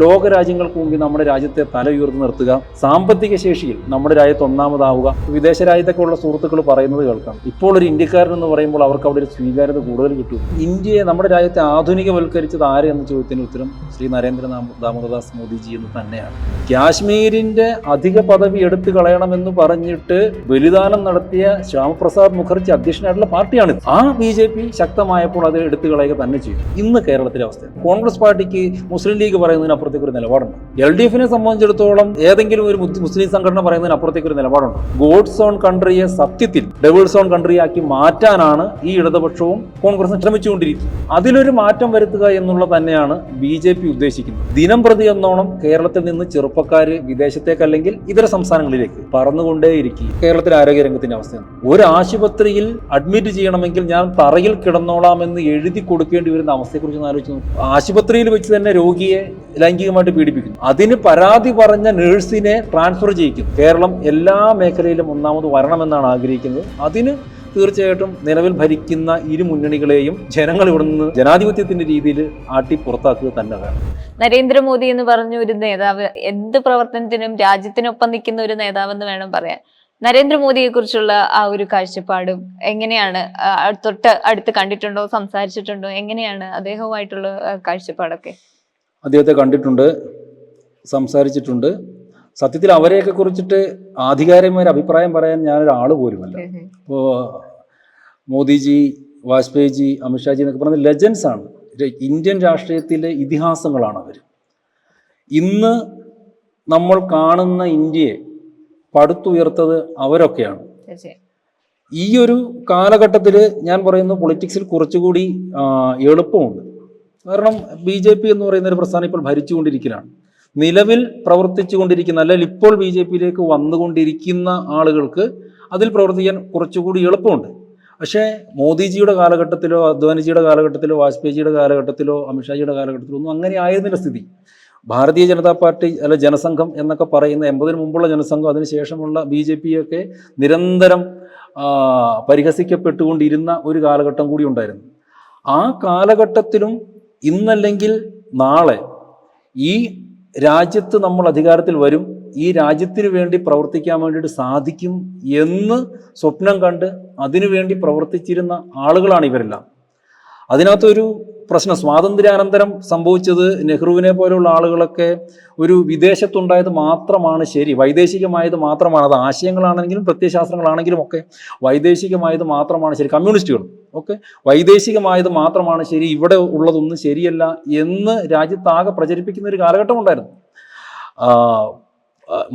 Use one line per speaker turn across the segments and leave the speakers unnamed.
ലോകരാജ്യങ്ങൾക്ക് മുമ്പിൽ നമ്മുടെ രാജ്യത്തെ തല ഉയർത്തി നിർത്തുക. സാമ്പത്തിക ശേഷിയിൽ നമ്മുടെ രാജ്യത്ത് ഒന്നാമതാവുക. വിദേശ രാജ്യത്തൊക്കെ ഉള്ള സുഹൃത്തുക്കൾ പറയുന്നത് കേൾക്കാം. ഇപ്പോൾ ഒരു ഇന്ത്യക്കാരൻ എന്ന് പറയുമ്പോൾ അവർക്ക് അവിടെ ഒരു സ്വീകാര്യത കൂടുതൽ കിട്ടും. ഇന്ത്യയെ നമ്മുടെ രാജ്യത്തെ ആധുനികവൽക്കരിച്ചത് ആര് എന്ന ചോദ്യത്തിന് ഉത്തരം ശ്രീ നരേന്ദ്ര ദാമോദാസ് മോദിജി എന്ന് തന്നെയാണ്. കാശ്മീരിന്റെ അധിക പദവി എടുത്തു കളയണമെന്ന് പറഞ്ഞിട്ട് ബലിദാനം നടത്തിയ ശ്യാമപ്രസാദ് മുഖർജി അധ്യക്ഷനായിട്ടുള്ള പാർട്ടിയാണ് ആ ബി ജെ പി ശക്തമായപ്പോൾ അത് എടുത്തു കളയുക തന്നെ ചെയ്യും ഇന്ന് കേരളത്തിലെ അവസ്ഥ. കോൺഗ്രസ് പാർട്ടിക്ക് മുസ്ലിം ലീഗ് പറയുന്നതിനപ്പുറത്തേക്ക് ഒരു നിലപാടുണ്ട്. എൽ ഡി എഫിനെ സംബന്ധിച്ചിടത്തോളം ഏതെങ്കിലും ഒരു മുസ്ലിം സംഘടന പറയുന്നതിന് അപ്പുറത്തേക്ക് ഒരു നിലപാടുണ്ട്. ഗോഡ്സ് ഓൺ കൺട്രിയെ സത്യത്തിൽ ഡെവിൾസ് ഓൺ കൺട്രി ആക്കി മാറ്റാനാണ് ഈ ഇടതുപക്ഷവും കോൺഗ്രസും ശ്രമിച്ചുകൊണ്ടിരിക്കുന്നത്. അതിലൊരു മാറ്റം വരുത്തുക എന്നുള്ള തന്നെയാണ് ബി ജെ പി ഉദ്ദേശിക്കുന്നത്. ദിനം പ്രതി എന്നോണം കേരളത്തിൽ നിന്ന് ചെറുപ്പക്കാർ വിദേശത്തേക്കല്ലെങ്കിൽ ഇതര സംസ്ഥാനങ്ങളിലേക്ക് പറന്നുകൊണ്ടേയിരിക്കും കേരളത്തിലെ ആരോഗ്യരംഗത്തിന്റെ അവസ്ഥയാണ്. ഒരു ആശുപത്രിയിൽ അഡ്മിറ്റ് ചെയ്യണമെങ്കിൽ ഞാൻ തറയിൽ കിടന്നോളാം എന്ന് എഴുതി കൊടുക്കേണ്ടി വരുന്ന അവസ്ഥയെക്കുറിച്ച് ആലോചിച്ച് ആശുപത്രിയിൽ വെച്ച് തന്നെ രോഗിയെ ലൈംഗികമായിട്ട് പീഡിപ്പിക്കുന്നു. അതിന് പരാതി പറഞ്ഞ നേഴ്സിനെ ട്രാൻസ്ഫർ ചെയ്യിക്കും. കേരളം എല്ലാ മേഖലയിലും ഒന്നാമത് വരണമെന്നാണ് ആഗ്രഹിക്കുന്നത്. അതിന് തീർച്ചയായിട്ടും നിലവിൽ ഭരിക്കുന്ന ഇരു മുന്നണികളെയും ജനങ്ങൾ ഇവിടെ നിന്ന് ജനാധിപത്യത്തിന്റെ രീതിയിൽ ആട്ടി പുറത്താക്കുക തന്നെ വേണം.
നരേന്ദ്രമോദി എന്ന് പറഞ്ഞ ഒരു നേതാവ് എന്ത് പ്രവർത്തനത്തിനും രാജ്യത്തിനൊപ്പം നിൽക്കുന്ന ഒരു നേതാവെന്ന് വേണം പറയാൻ. നരേന്ദ്രമോദിയെ കുറിച്ചുള്ള ആ ഒരു കാഴ്ചപ്പാടും എങ്ങനെയാണ് തൊട്ട് അടുത്ത് കണ്ടിട്ടുണ്ടോ സംസാരിച്ചിട്ടുണ്ടോ എങ്ങനെയാണ് അദ്ദേഹവുമായിട്ടുള്ള കാഴ്ചപ്പാടൊക്കെ?
അദ്ദേഹത്തെ കണ്ടിട്ടുണ്ട് സംസാരിച്ചിട്ടുണ്ട്. സത്യത്തിൽ അവരെയൊക്കെ കുറിച്ചിട്ട് ആധികാരികമായ ഒരു അഭിപ്രായം പറയാൻ ഞാനൊരാൾ പോലുമല്ല. ഇപ്പോൾ മോദിജി വാജ്പേയിജി അമിത്ഷാജി എന്നൊക്കെ പറഞ്ഞ ലെജൻസ് ആണ്. ഇന്ത്യൻ രാഷ്ട്രീയത്തിലെ ഇതിഹാസങ്ങളാണ് അവർ ഇന്ന് നമ്മൾ കാണുന്ന ഇന്ത്യയെ പടുത്തുയർത്തത് അവരൊക്കെയാണ്. ഈ ഒരു കാലഘട്ടത്തിൽ ഞാൻ പറയുന്നു പൊളിറ്റിക്സിൽ കുറച്ചുകൂടി എളുപ്പമുണ്ട്. കാരണം ബി ജെ പി എന്ന് പറയുന്ന ഒരു പ്രസ്ഥാനം ഇപ്പോൾ ഭരിച്ചുകൊണ്ടിരിക്കലാണ് നിലവിൽ പ്രവർത്തിച്ചു കൊണ്ടിരിക്കുന്ന അല്ലെങ്കിൽ ഇപ്പോൾ ബി ജെ പിയിലേക്ക് വന്നുകൊണ്ടിരിക്കുന്ന ആളുകൾക്ക് അതിൽ പ്രവർത്തിക്കാൻ കുറച്ചുകൂടി എളുപ്പമുണ്ട്. പക്ഷേ മോദിജിയുടെ കാലഘട്ടത്തിലോ അദ്വാനിജിയുടെ കാലഘട്ടത്തിലോ വാജ്പേയിജിയുടെ കാലഘട്ടത്തിലോ അമിത്ഷാജിയുടെ കാലഘട്ടത്തിലോ ഒന്നും അങ്ങനെ ആയിരുന്നില്ല സ്ഥിതി. ഭാരതീയ ജനതാ പാർട്ടി അല്ല ജനസംഘം എന്നൊക്കെ പറയുന്ന എൺപതിന് മുമ്പുള്ള ജനസംഘം അതിനുശേഷമുള്ള ബി ജെ പിയൊക്കെ നിരന്തരം പരിഹസിക്കപ്പെട്ടുകൊണ്ടിരുന്ന ഒരു കാലഘട്ടം കൂടി ഉണ്ടായിരുന്നു. ആ കാലഘട്ടത്തിലും ഇന്നല്ലെങ്കിൽ നാളെ ഈ രാജ്യത്ത് നമ്മൾ അധികാരത്തിൽ വരും ഈ രാജ്യത്തിന് വേണ്ടി പ്രവർത്തിക്കാൻ വേണ്ടിയിട്ട് സാധിക്കും എന്ന് സ്വപ്നം കണ്ട് അതിനുവേണ്ടി പ്രവർത്തിച്ചിരുന്ന ആളുകളാണ് ഇവരെല്ലാം. അതിനകത്തൊരു പ്രശ്നം സ്വാതന്ത്ര്യാനന്തരം സംഭവിച്ചത് നെഹ്റുവിനെ പോലെയുള്ള ആളുകളൊക്കെ ഒരു വിദേശത്തുണ്ടായത് മാത്രമാണ് ശരി വൈദേശികമായത് മാത്രമാണ് അത് ആശയങ്ങളാണെങ്കിലും പ്രത്യയശാസ്ത്രങ്ങളാണെങ്കിലും ഒക്കെ വൈദേശികമായത് മാത്രമാണ് ശരി കമ്മ്യൂണിസ്റ്റുകളും ഒക്കെ വൈദേശികമായത് മാത്രമാണ് ശരി ഇവിടെ ഉള്ളതൊന്നും ശരിയല്ല എന്ന് രാജ്യത്താകെ പ്രചരിപ്പിക്കുന്ന ഒരു കാലഘട്ടം ഉണ്ടായിരുന്നു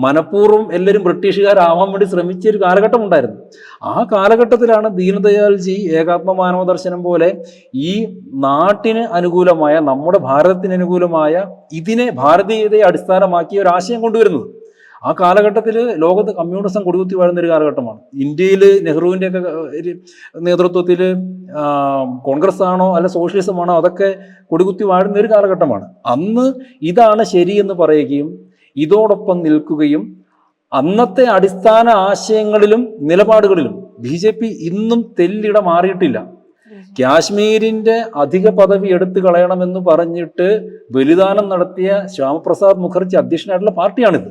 മനഃപൂർവം എല്ലാവരും ബ്രിട്ടീഷുകാരാവാൻ വേണ്ടി ശ്രമിച്ച ഒരു കാലഘട്ടം ഉണ്ടായിരുന്നു. ആ കാലഘട്ടത്തിലാണ് ദീനദയാൽജി ഏകാത്മ മാനവ ദർശനം പോലെ ഈ നാട്ടിന് അനുകൂലമായ നമ്മുടെ ഭാരതത്തിന് അനുകൂലമായ ഇതിനെ ഭാരതീയതയെ അടിസ്ഥാനമാക്കിയ ഒരു ആശയം കൊണ്ടുവരുന്നത്. ആ കാലഘട്ടത്തിൽ ലോകത്ത് കമ്മ്യൂണിസം കൊടികുത്തി വാഴുന്ന ഒരു കാലഘട്ടമാണ്. ഇന്ത്യയിൽ നെഹ്റുവിന്റെ ഒക്കെ നേതൃത്വത്തിൽ കോൺഗ്രസ് ആണോ അല്ല സോഷ്യലിസം ആണോ അതൊക്കെ കൊടികുത്തി വാഴുന്ന ഒരു കാലഘട്ടമാണ്. അന്ന് ഇതാണ് ശരിയെന്ന് പറയുകയും ഇതോടൊപ്പം നിൽക്കുകയും അന്നത്തെ അടിസ്ഥാന ആശയങ്ങളിലും നിലപാടുകളിലും ബി ജെ പി ഇന്നും തെല്ലിട മാറിയിട്ടില്ല. കാശ്മീരിന്റെ അധിക പദവി എടുത്തു കളയണമെന്ന് പറഞ്ഞിട്ട് ബലിദാനം നടത്തിയ ശ്യാമപ്രസാദ് മുഖർജി അധ്യക്ഷനായിട്ടുള്ള പാർട്ടിയാണിത്.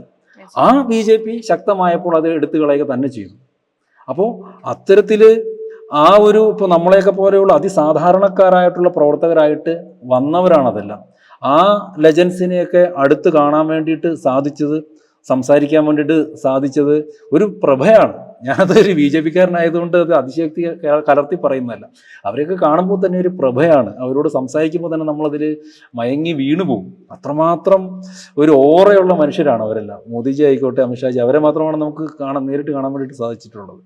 ആ ബി ജെ പി ശക്തമായപ്പോൾ അത് എടുത്തു കളയുക തന്നെ ചെയ്തു. അപ്പോൾ അത്തരത്തിൽ ആ ഒരു ഇപ്പോൾ നമ്മളെയൊക്കെ പോലെയുള്ള അതിസാധാരണക്കാരായിട്ടുള്ള പ്രവർത്തകരായിട്ട് വന്നവരാണ് അതെല്ലാം ആ ലെജൻസിനെയൊക്കെ അടുത്ത് കാണാൻ വേണ്ടിയിട്ട് സാധിച്ചത് സംസാരിക്കാൻ വേണ്ടിയിട്ട് സാധിച്ചത് ഒരു പ്രഭയാണ്. ഞാനതൊരു ബി ജെ പിക്കാരനായതുകൊണ്ട് അത് അതിശക്തി കലർത്തി പറയുന്നതല്ല. അവരെയൊക്കെ കാണുമ്പോൾ തന്നെ ഒരു പ്രഭയാണ്. അവരോട് സംസാരിക്കുമ്പോൾ തന്നെ നമ്മളതിൽ മയങ്ങി വീണു പോകും അത്രമാത്രം ഒരു ഓറയുള്ള മനുഷ്യരാണ് അവരെല്ലാം. മോദിജി ആയിക്കോട്ടെ അമിത്ഷാജി അവരെ മാത്രമാണ് നമുക്ക് കാണാൻ നേരിട്ട് കാണാൻ വേണ്ടിയിട്ട് സാധിച്ചിട്ടുള്ളത്.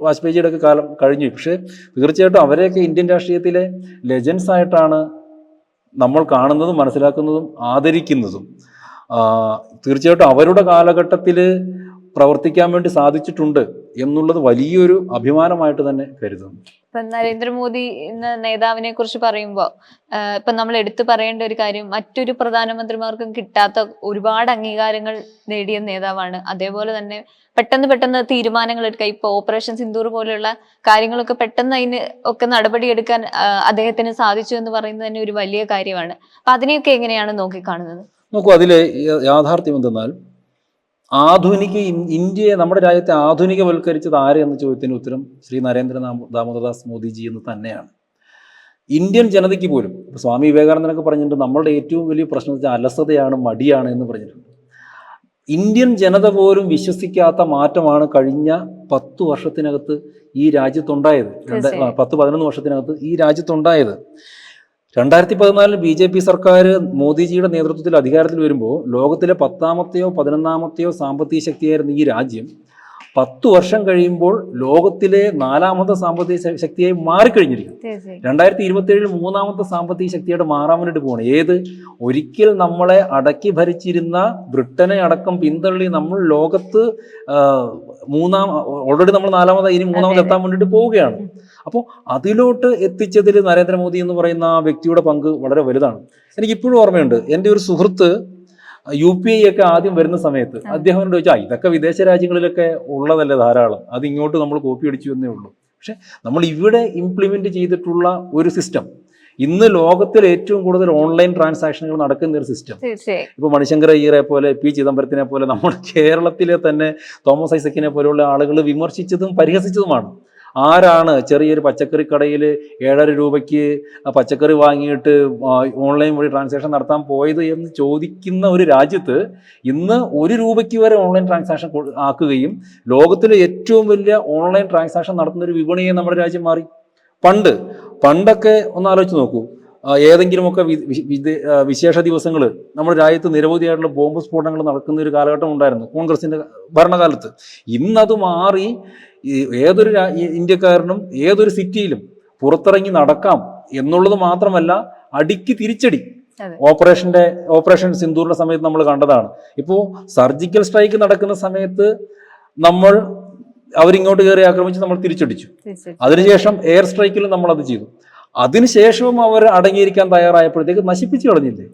വാജ്പേയിജിയുടെ ഒക്കെ കാലം കഴിഞ്ഞു. പക്ഷേ തീർച്ചയായിട്ടും അവരെയൊക്കെ ഇന്ത്യൻ രാഷ്ട്രീയത്തിലെ ലെജൻസ് ആയിട്ടാണ് നമ്മൾ കാണുന്നതും മനസ്സിലാക്കുന്നതും ആദരിക്കുന്നതും തീർച്ചയായിട്ടും അവരുടെ കാലഘട്ടത്തിൽ പ്രവർത്തിക്കാൻ വേണ്ടി സാധിച്ചിട്ടുണ്ട്. എന്നുള്ളത് വലിയൊരു അഭിമാനമായിട്ട് തന്നെ കരുതുന്നു.
ഇപ്പൊ നരേന്ദ്രമോദി എന്ന നേതാവിനെ കുറിച്ച് പറയുമ്പോൾ ഇപ്പൊ നമ്മൾ എടുത്തു പറയേണ്ട ഒരു കാര്യം മറ്റൊരു പ്രധാനമന്ത്രിമാർക്കും കിട്ടാത്ത ഒരുപാട് അംഗീകാരങ്ങൾ നേടിയ നേതാവാണ്. അതേപോലെ തന്നെ പെട്ടെന്ന് പെട്ടെന്ന് തീരുമാനങ്ങൾ എടുക്കുക. ഇപ്പൊ ഓപ്പറേഷൻ സിന്ദൂർ പോലെയുള്ള കാര്യങ്ങളൊക്കെ പെട്ടെന്ന് അതിന് ഒക്കെ നടപടിയെടുക്കാൻ എടുക്കാൻ അദ്ദേഹത്തിന് സാധിച്ചു എന്ന് പറയുന്നത് തന്നെ ഒരു വലിയ കാര്യമാണ്. അപ്പൊ അതിനെയൊക്കെ എങ്ങനെയാണ് നോക്കിക്കാണുന്നത്?
നോക്കൂ അതിലെ യാഥാർത്ഥ്യം എന്തെന്നാൽ ആധുനിക ഇന്ത്യയെ നമ്മുടെ രാജ്യത്തെ ആധുനികവൽക്കരിച്ചത് ആര് എന്ന ചോദ്യത്തിന് ഉത്തരം ശ്രീ നരേന്ദ്ര ദാമോദർദാസ് മോദിജി എന്ന് തന്നെയാണ്. ഇന്ത്യൻ ജനതയ്ക്ക് പോലും ഇപ്പൊ സ്വാമി വിവേകാനന്ദനൊക്കെ പറഞ്ഞിട്ടുണ്ട് നമ്മളുടെ ഏറ്റവും വലിയ പ്രശ്നം വെച്ചാൽ അലസതയാണ് മടിയാണ് എന്ന് പറഞ്ഞിട്ടുണ്ട്. ഇന്ത്യൻ ജനത പോലും വിശ്വസിക്കാത്ത മാറ്റമാണ് കഴിഞ്ഞ പത്ത് വർഷത്തിനകത്ത് ഈ രാജ്യത്തുണ്ടായത്. പത്ത് പതിനൊന്ന് വർഷത്തിനകത്ത് ഈ രാജ്യത്തുണ്ടായത്. രണ്ടായിരത്തി പതിനാലിൽ ബി ജെ പി സർക്കാർ മോദിജിയുടെ നേതൃത്വത്തിൽ അധികാരത്തിൽ വരുമ്പോൾ ലോകത്തിലെ പത്താമത്തെയോ പതിനൊന്നാമത്തെയോ സാമ്പത്തിക ശക്തിയായിരുന്ന ഈ രാജ്യം പത്ത് വർഷം കഴിയുമ്പോൾ ലോകത്തിലെ നാലാമത്തെ സാമ്പത്തിക ശക്തിയായി മാറിക്കഴിഞ്ഞിരിക്കും. രണ്ടായിരത്തി ഇരുപത്തി ഏഴിൽ മൂന്നാമത്തെ സാമ്പത്തിക ശക്തിയായിട്ട് മാറാൻ വേണ്ടിയിട്ട് പോകണം ഏത്? ഒരിക്കൽ നമ്മളെ അടക്കി ഭരിച്ചിരുന്ന ബ്രിട്ടനെ അടക്കം പിന്തള്ളി നമ്മൾ ലോകത്ത് മൂന്നാം ഓൾറെഡി നമ്മൾ നാലാമത് ഇനി മൂന്നാമത് എത്താൻ വേണ്ടിയിട്ട് പോവുകയാണ്. അപ്പോൾ അതിലോട്ട് എത്തിച്ചതിൽ നരേന്ദ്രമോദി എന്ന് പറയുന്ന ആ വ്യക്തിയുടെ പങ്ക് വളരെ വലുതാണ്. എനിക്ക് ഇപ്പോഴും ഓർമ്മയുണ്ട്. എന്റെ ഒരു സുഹൃത്ത് യു പി ഐ ഒക്കെ ആദ്യം വരുന്ന സമയത്ത്. അദ്ദേഹം എന്നോട് ചോദിച്ചാൽ ഇതൊക്കെ വിദേശ രാജ്യങ്ങളിലൊക്കെ ഉള്ളതല്ലേ ധാരാളം? അത് ഇങ്ങോട്ട് നമ്മൾ കോപ്പി അടിച്ചു എന്നേ ഉള്ളൂ. പക്ഷെ നമ്മൾ ഇവിടെ ഇംപ്ലിമെന്റ് ചെയ്തിട്ടുള്ള ഒരു സിസ്റ്റം ഇന്ന് ലോകത്തിൽ ഏറ്റവും കൂടുതൽ ഓൺലൈൻ ട്രാൻസാക്ഷനുകൾ നടക്കുന്ന ഒരു സിസ്റ്റം ഇപ്പൊ മണിശങ്കർ അയ്യറെ പോലെ പി ചിദംബരത്തിനെ പോലെ നമ്മുടെ കേരളത്തിലെ തന്നെ തോമസ് ഐസക്കിനെ പോലെയുള്ള ആളുകൾ വിമർശിച്ചതും പരിഹസിച്ചതുമാണ്. ആരാണ് ചെറിയൊരു പച്ചക്കറി കടയിൽ ഏഴര രൂപയ്ക്ക് പച്ചക്കറി വാങ്ങിയിട്ട് ഓൺലൈൻ വഴി ട്രാൻസാക്ഷൻ നടത്താൻ പോയത് എന്ന് ചോദിക്കുന്ന ഒരു രാജ്യത്ത് ഇന്ന് ഒരു രൂപയ്ക്ക് വരെ ഓൺലൈൻ ട്രാൻസാക്ഷൻ ആക്കുകയും ലോകത്തിലെ ഏറ്റവും വലിയ ഓൺലൈൻ ട്രാൻസാക്ഷൻ നടത്തുന്ന ഒരു വിപണിയെ നമ്മുടെ രാജ്യം മാറി. പണ്ട് പണ്ടൊക്കെ ഒന്ന് ആലോചിച്ച് നോക്കൂ. ഏതെങ്കിലുമൊക്കെ വിശേഷ ദിവസങ്ങൾ നമ്മുടെ രാജ്യത്ത് നിരവധിയായിട്ടുള്ള ബോംബ് സ്ഫോടനങ്ങൾ നടക്കുന്ന ഒരു കാലഘട്ടം ഉണ്ടായിരുന്നു കോൺഗ്രസിന്റെ ഭരണകാലത്ത്. ഇന്നത് മാറി ഈ ഏതൊരു ഇന്ത്യക്കാരനും ഏതൊരു സിറ്റിയിലും പുറത്തിറങ്ങി നടക്കാം എന്നുള്ളത് മാത്രമല്ല അടിക്ക് തിരിച്ചടി. ഓപ്പറേഷന്റെ ഓപ്പറേഷൻ സിന്ദൂറിന്റെ സമയത്ത് നമ്മൾ കണ്ടതാണ്. ഇപ്പോൾ സർജിക്കൽ സ്ട്രൈക്ക് നടക്കുന്ന സമയത്ത് നമ്മൾ അവരിങ്ങോട്ട് കയറി ആക്രമിച്ച് നമ്മൾ തിരിച്ചടിച്ചു. അതിനുശേഷം എയർ സ്ട്രൈക്കിലും നമ്മൾ അത് ചെയ്തു. അതിനുശേഷവും അവർ അടങ്ങിയിരിക്കാൻ തയ്യാറായപ്പോഴത്തേക്ക് നശിപ്പിച്ചു കളഞ്ഞില്ലേ?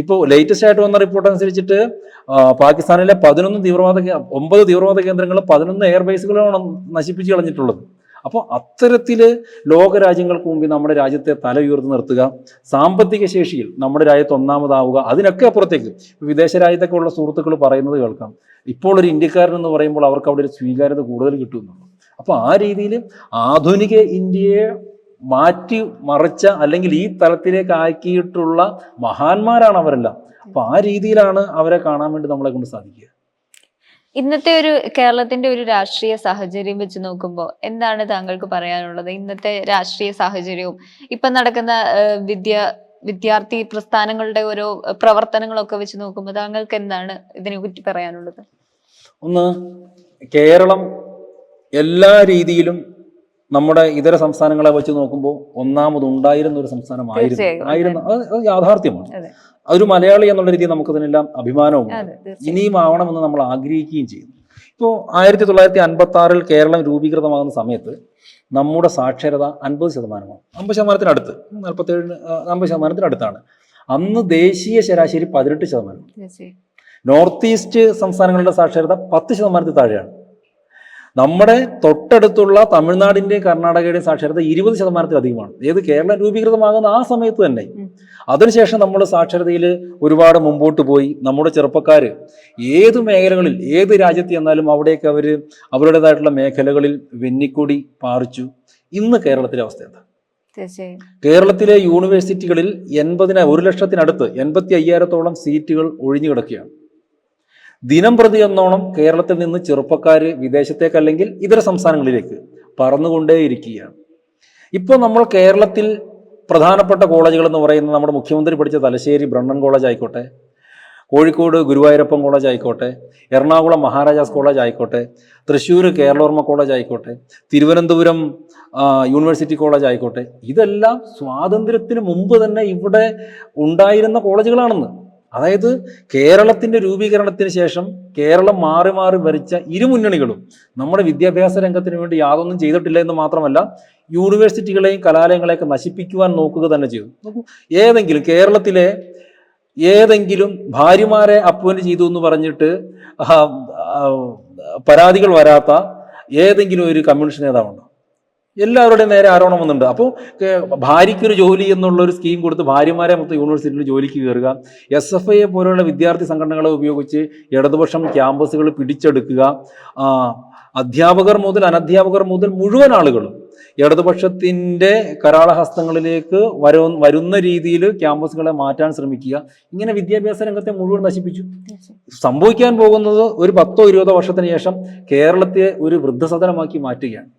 ഇപ്പോൾ ലേറ്റസ്റ്റ് ആയിട്ട് വന്ന റിപ്പോർട്ട് അനുസരിച്ചിട്ട് പാകിസ്ഥാനിലെ പതിനൊന്ന് തീവ്രവാദ ഒമ്പത് തീവ്രവാദ കേന്ദ്രങ്ങൾ പതിനൊന്ന് എയർ ബേസുകളാണ് നശിപ്പിച്ചു കളഞ്ഞിട്ടുള്ളത്. അപ്പോൾ അത്തരത്തിൽ ലോകരാജ്യങ്ങൾക്ക് മുമ്പിൽ നമ്മുടെ രാജ്യത്തെ തല ഉയർത്തി നിർത്തുക സാമ്പത്തിക ശേഷിയിൽ നമ്മുടെ രാജ്യത്ത് ഒന്നാമതാവുക അതിനൊക്കെ അപ്പുറത്തേക്ക്. വിദേശ രാജ്യത്തൊക്കെ ഉള്ള സുഹൃത്തുക്കൾ പറയുന്നത് കേൾക്കാം. ഇപ്പോൾ ഒരു ഇന്ത്യക്കാരൻ എന്ന് പറയുമ്പോൾ അവർക്ക് അവിടെ ഒരു സ്വീകാര്യത കൂടുതൽ കിട്ടുമെന്നുള്ളൂ അപ്പോൾ ആ രീതിയിൽ ആധുനിക ഇന്ത്യയെ മാറ്റി മറിച്ച അല്ലെങ്കിൽ ഈ തലത്തിലേക്ക് ആക്കിയിട്ടുള്ള മഹാന്മാരാണ് അവരെല്ലാം. അപ്പൊ ആ രീതിയിലാണ് അവരെ കാണാൻ വേണ്ടി നമ്മളെ കൊണ്ട് സാധിക്കുക.
ഇന്നത്തെ ഒരു കേരളത്തിന്റെ ഒരു രാഷ്ട്രീയ സാഹചര്യം വെച്ച് നോക്കുമ്പോൾ എന്താണ് താങ്കൾക്ക് പറയാനുള്ളത്? ഇന്നത്തെ രാഷ്ട്രീയ സാഹചര്യവും ഇപ്പൊ നടക്കുന്ന വിദ്യ വിദ്യാർത്ഥി പ്രസ്ഥാനങ്ങളുടെ ഓരോ പ്രവർത്തനങ്ങളൊക്കെ വെച്ച് നോക്കുമ്പോൾ താങ്കൾക്ക് എന്താണ് ഇതിനെ പറ്റി പറയാനുള്ളത്?
ഒന്ന് കേരളം എല്ലാ രീതിയിലും നമ്മുടെ ഇതര സംസ്ഥാനങ്ങളെ വെച്ച് നോക്കുമ്പോൾ ഒന്നാമത് ഉണ്ടായിരുന്ന ഒരു സംസ്ഥാനമായിരുന്നു. ആയിരുന്നു. അത് യാഥാർത്ഥ്യമാണ്.
അതെ.
അതൊരു മലയാളി എന്നുള്ള രീതിയിൽ നമുക്കതിനെല്ലാം അഭിമാനവും ഇനിയും ആവണമെന്ന് നമ്മൾ ആഗ്രഹിക്കുകയും ചെയ്യുന്നു. ഇപ്പോൾ ആയിരത്തി തൊള്ളായിരത്തി അൻപത്തി ആറിൽ കേരളം രൂപീകൃതമാകുന്ന സമയത്ത് നമ്മുടെ സാക്ഷരത അൻപത് ശതമാനമാണ്. അമ്പത് ശതമാനത്തിനടുത്ത്. നാൽപ്പത്തേഴ് അമ്പത് ശതമാനത്തിനടുത്താണ്. അന്ന് ദേശീയ ശരാശരി പതിനെട്ട് ശതമാനം. നോർത്ത് ഈസ്റ്റ് സംസ്ഥാനങ്ങളുടെ സാക്ഷരത പത്ത് ശതമാനത്തിൽ താഴെയാണ്. നമ്മുടെ തൊട്ടടുത്തുള്ള തമിഴ്നാടിന്റെയും കർണാടകയുടെയും സാക്ഷരത ഇരുപത് ശതമാനത്തിലധികമാണ്. ഏത് കേരളം രൂപീകൃതമാകുന്ന ആ സമയത്ത് തന്നെ. അതിനുശേഷം നമ്മൾ സാക്ഷരതയിൽ ഒരുപാട് മുമ്പോട്ട് പോയി. നമ്മുടെ ചെറുപ്പക്കാർ ഏത് മേഖലകളിൽ ഏത് രാജ്യത്ത് ചെന്നാലും അവിടെയൊക്കെ അവർ അവരുടേതായിട്ടുള്ള മേഖലകളിൽ വെന്നിക്കൊടി പാറിച്ചു. ഇന്ന് കേരളത്തിലെ അവസ്ഥ എന്താ? കേരളത്തിലെ യൂണിവേഴ്സിറ്റികളിൽ എൺപതിന ഒരു ലക്ഷത്തിനടുത്ത് എൺപത്തി അയ്യായിരത്തോളം സീറ്റുകൾ ഒഴിഞ്ഞു കിടക്കുകയാണ്. ദിനം പ്രതി എന്നോണം കേരളത്തിൽ നിന്ന് ചെറുപ്പക്കാർ വിദേശത്തേക്ക് അല്ലെങ്കിൽ ഇതര സംസ്ഥാനങ്ങളിലേക്ക് പറന്നുകൊണ്ടേയിരിക്കുകയാണ്. ഇപ്പോൾ നമ്മൾ കേരളത്തിൽ പ്രധാനപ്പെട്ട കോളേജുകൾ എന്ന് പറയുന്നത് നമ്മുടെ മുഖ്യമന്ത്രി പഠിച്ച തലശ്ശേരി ബ്രണ്ണൻ കോളേജ് ആയിക്കോട്ടെ കോഴിക്കോട് ഗുരുവായൂരപ്പൻ കോളേജ് ആയിക്കോട്ടെ എറണാകുളം മഹാരാജാസ് കോളേജ് ആയിക്കോട്ടെ തൃശ്ശൂർ കേരളവർമ്മ കോളേജ് ആയിക്കോട്ടെ തിരുവനന്തപുരം യൂണിവേഴ്സിറ്റി കോളേജ് ആയിക്കോട്ടെ ഇതെല്ലാം സ്വാതന്ത്ര്യത്തിന് മുമ്പ് തന്നെ ഇവിടെ ഉണ്ടായിരുന്ന കോളേജുകളാണെന്ന്. അതായത് കേരളത്തിന്റെ രൂപീകരണത്തിന് ശേഷം കേരളം മാറി മാറി ഭരിച്ച ഇരു മുന്നണികളും നമ്മുടെ വിദ്യാഭ്യാസ രംഗത്തിന് വേണ്ടി യാതൊന്നും ചെയ്തിട്ടില്ല എന്ന് മാത്രമല്ല യൂണിവേഴ്സിറ്റികളെയും കലാലയങ്ങളെയൊക്കെ നശിപ്പിക്കുവാൻ നോക്കുക തന്നെ ചെയ്തു. നോക്കൂ ഏതെങ്കിലും കേരളത്തിലെ ഏതെങ്കിലും ഭാര്യമാരെ അപ്പോയിന്റ് ചെയ്തു എന്ന് പറഞ്ഞിട്ട് പരാതികൾ വരാത്ത ഏതെങ്കിലും ഒരു കമ്മ്യൂണിസ്റ്റ് നേതാവുണ്ടോ? എല്ലാവരുടെയും നേരെ ആരോപണം വന്നിട്ടുണ്ട് അപ്പോൾ ഭാര്യയ്ക്കൊരു ജോലി എന്നുള്ള ഒരു സ്കീം കൊടുത്ത് ഭാര്യമാരെ മൊത്തം യൂണിവേഴ്സിറ്റിയിൽ ജോലിക്ക് കയറുക. എസ് എഫ് ഐയെ പോലെയുള്ള വിദ്യാർത്ഥി സംഘടനകളെ ഉപയോഗിച്ച് ഇടതുപക്ഷം ക്യാമ്പസുകൾ പിടിച്ചെടുക്കുക. അധ്യാപകർ മുതൽ അനധ്യാപകർ മുതൽ മുഴുവൻ ആളുകളും ഇടതുപക്ഷത്തിന്റെ കരാളഹസ്തങ്ങളിലേക്ക് വരോ വരുന്ന രീതിയിൽ ക്യാമ്പസുകളെ മാറ്റാൻ ശ്രമിക്കുക. ഇങ്ങനെ വിദ്യാഭ്യാസ രംഗത്തെ മുഴുവൻ നശിപ്പിച്ചു. സംഭവിക്കാൻ പോകുന്നത് ഒരു പത്തോ ഇരുപതോ വർഷത്തിന് ശേഷം കേരളത്തെ ഒരു വൃദ്ധസദനമാക്കി മാറ്റുകയാണ്.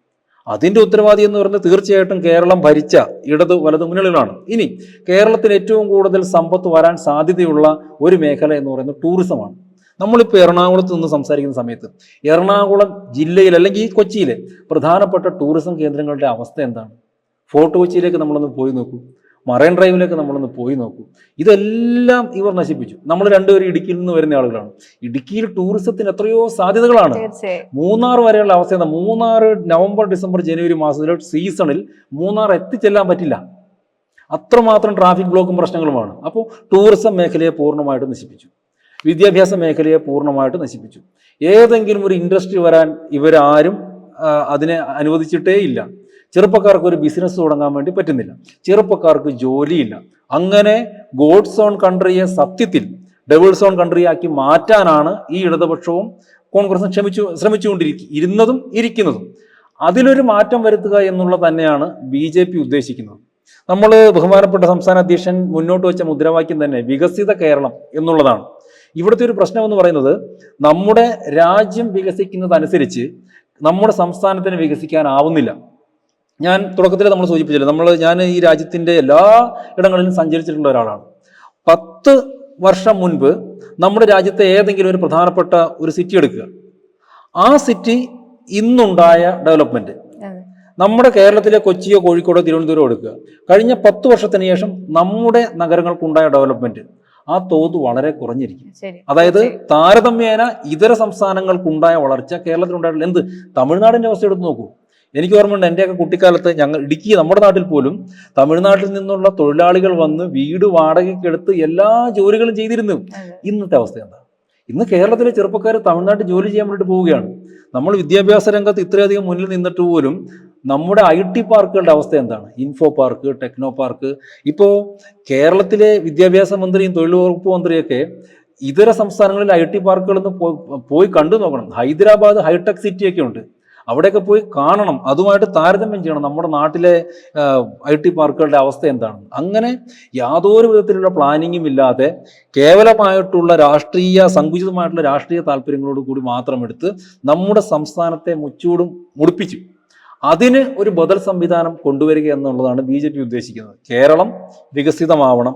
അതിന്റെ ഉത്തരവാദി എന്ന് പറയുന്നത് തീർച്ചയായിട്ടും കേരളം ഭരിച്ച ഇടത് വലത് മുന്നണികളാണ്. ഇനി കേരളത്തിൽ ഏറ്റവും കൂടുതൽ സമ്പത്ത് വരാൻ സാധ്യതയുള്ള ഒരു മേഖല എന്ന് പറയുന്നത് ടൂറിസമാണ് നമ്മളിപ്പോൾ എറണാകുളത്ത് നിന്ന് സംസാരിക്കുന്ന സമയത്ത് എറണാകുളം ജില്ലയിൽ അല്ലെങ്കിൽ ഈ കൊച്ചിയിലെ പ്രധാനപ്പെട്ട ടൂറിസം കേന്ദ്രങ്ങളുടെ അവസ്ഥ എന്താണ്? ഫോർട്ട് കൊച്ചിയിലേക്ക് നമ്മളൊന്ന് പോയി നോക്കൂ. മറൈൻ ഡ്രൈവിലേക്ക് നമ്മളൊന്ന് പോയി നോക്കൂ. ഇതെല്ലാം ഇവർ നശിപ്പിച്ചു. നമ്മൾ രണ്ടുപേരും ഇടുക്കിയിൽ നിന്ന് വരുന്ന ആളുകളാണ്. ഇടുക്കിയിൽ ടൂറിസത്തിന് എത്രയോ സാധ്യതകളാണ്. മൂന്നാർ വരെയുള്ള അവസ്ഥ എന്താ? മൂന്നാർ നവംബർ ഡിസംബർ ജനുവരി മാസത്തിലെ സീസണിൽ മൂന്നാർ എത്തിച്ചെല്ലാൻ പറ്റില്ല. അത്രമാത്രം ട്രാഫിക് ബ്ലോക്കും പ്രശ്നങ്ങളുമാണ്. അപ്പോൾ ടൂറിസം മേഖലയെ പൂർണമായിട്ട് നശിപ്പിച്ചു. വിദ്യാഭ്യാസ മേഖലയെ പൂർണമായിട്ട് നശിപ്പിച്ചു. ഏതെങ്കിലും ഒരു ഇൻഡസ്ട്രി വരാൻ ഇവരാരും അതിനെ അനുവദിച്ചിട്ടേ ഇല്ല. ചെറുപ്പക്കാർക്ക് ഒരു ബിസിനസ് തുടങ്ങാൻ വേണ്ടി പറ്റുന്നില്ല. ചെറുപ്പക്കാർക്ക് ജോലിയില്ല. അങ്ങനെ ഗോഡ് സോൺ കൺട്രിയെ സത്യത്തിൽ ഡബിൾ സോൺ കൺട്രിയാക്കി മാറ്റാനാണ് ഈ ഇടതുപക്ഷവും കോൺഗ്രസും ശ്രമിച്ചു ശ്രമിച്ചുകൊണ്ടിരിക്കും ഇരുന്നതും ഇരിക്കുന്നതും. അതിലൊരു മാറ്റം വരുത്തുക എന്നുള്ളത് തന്നെയാണ് ബി ജെ പി ഉദ്ദേശിക്കുന്നത്. നമ്മൾ ബഹുമാനപ്പെട്ട സംസ്ഥാന അധ്യക്ഷൻ മുന്നോട്ട് വെച്ച മുദ്രാവാക്യം തന്നെ വികസിത കേരളം എന്നുള്ളതാണ്. ഇവിടുത്തെ ഒരു പ്രശ്നം എന്ന് പറയുന്നത് നമ്മുടെ രാജ്യം വികസിക്കുന്നതനുസരിച്ച് നമ്മുടെ സംസ്ഥാനത്തിന് വികസിക്കാനാവുന്നില്ല. ഞാൻ തുടക്കത്തിൽ നമ്മൾ സൂചിപ്പിച്ചല്ലോ നമ്മൾ ഞാൻ ഈ രാജ്യത്തിന്റെ എല്ലാ ഇടങ്ങളിലും സഞ്ചരിച്ചിട്ടുള്ള ഒരാളാണ്. പത്ത് വർഷം മുൻപ് നമ്മുടെ രാജ്യത്തെ ഏതെങ്കിലും ഒരു പ്രധാനപ്പെട്ട ഒരു സിറ്റി എടുക്കുക. ആ സിറ്റി ഇന്നുണ്ടായ ഡെവലപ്മെന്റ്
അതെ.
നമ്മുടെ കേരളത്തിലെ കൊച്ചിയോ കോഴിക്കോടോ തിരുവനന്തപുരം എടുക്കുക. കഴിഞ്ഞ പത്ത് വർഷത്തിന് ശേഷം നമ്മുടെ നഗരങ്ങൾക്കുണ്ടായ ഡെവലപ്മെന്റ് ആ തോത് വളരെ കുറഞ്ഞിരിക്കും അതായത് താരതമ്യേന ഇതര സംസ്ഥാനങ്ങൾക്കുണ്ടായ വളർച്ച കേരളത്തിലുണ്ടായിട്ടുള്ള എന്ത്? തമിഴ്നാടിന്റെ അവസ്ഥ എടുത്ത് നോക്കൂ. എനിക്ക് ഓർമ്മയുണ്ട് എന്റെയൊക്കെ കുട്ടിക്കാലത്ത് ഞങ്ങൾ ഇടുക്കി നമ്മുടെ നാട്ടിൽ പോലും തമിഴ്നാട്ടിൽ നിന്നുള്ള തൊഴിലാളികൾ വന്ന് വീട് വാടകയ്ക്കെടുത്ത് എല്ലാ ജോലികളും ചെയ്തിരുന്നു. ഇന്നത്തെ അവസ്ഥ എന്താ? ഇന്ന് കേരളത്തിലെ ചെറുപ്പക്കാർ തമിഴ്നാട്ടിൽ ജോലി ചെയ്യാൻ വേണ്ടിയിട്ട് പോവുകയാണ്. നമ്മൾ വിദ്യാഭ്യാസ രംഗത്ത് ഇത്രയധികം മുന്നിൽ നിന്നിട്ട് പോലും നമ്മുടെ ഐ ടി പാർക്കുകളുടെ അവസ്ഥ എന്താണ്? Info park techno park. ഇപ്പോൾ കേരളത്തിലെ വിദ്യാഭ്യാസ മന്ത്രിയും തൊഴിൽ വകുപ്പ് മന്ത്രിയൊക്കെ ഇതര സംസ്ഥാനങ്ങളിൽ ഐ ടി പാർക്കുകളൊന്ന് പോയി കണ്ടു നോക്കണം. ഹൈദരാബാദ് ഹൈടെക് സിറ്റിയൊക്കെ ഉണ്ട്. അവിടെയൊക്കെ പോയി കാണണം. അതുമായിട്ട് താരതമ്യം ചെയ്യണം. നമ്മുടെ നാട്ടിലെ ഐ ടി പാർക്കുകളുടെ അവസ്ഥ എന്താണ് അങ്ങനെ യാതൊരു വിധത്തിലുള്ള പ്ലാനിങ്ങും ഇല്ലാതെ കേവലമായിട്ടുള്ള രാഷ്ട്രീയ സങ്കുചിതമായിട്ടുള്ള രാഷ്ട്രീയ താല്പര്യങ്ങളോട് കൂടി മാത്രം എടുത്ത് നമ്മുടെ സംസ്ഥാനത്തെ മുച്ചൂടും മുടിപ്പിച്ചു. അതിന് ഒരു ബദൽ സംവിധാനം കൊണ്ടുവരിക എന്നുള്ളതാണ് ബി ജെ പി ഉദ്ദേശിക്കുന്നത്. കേരളം വികസിതമാവണം.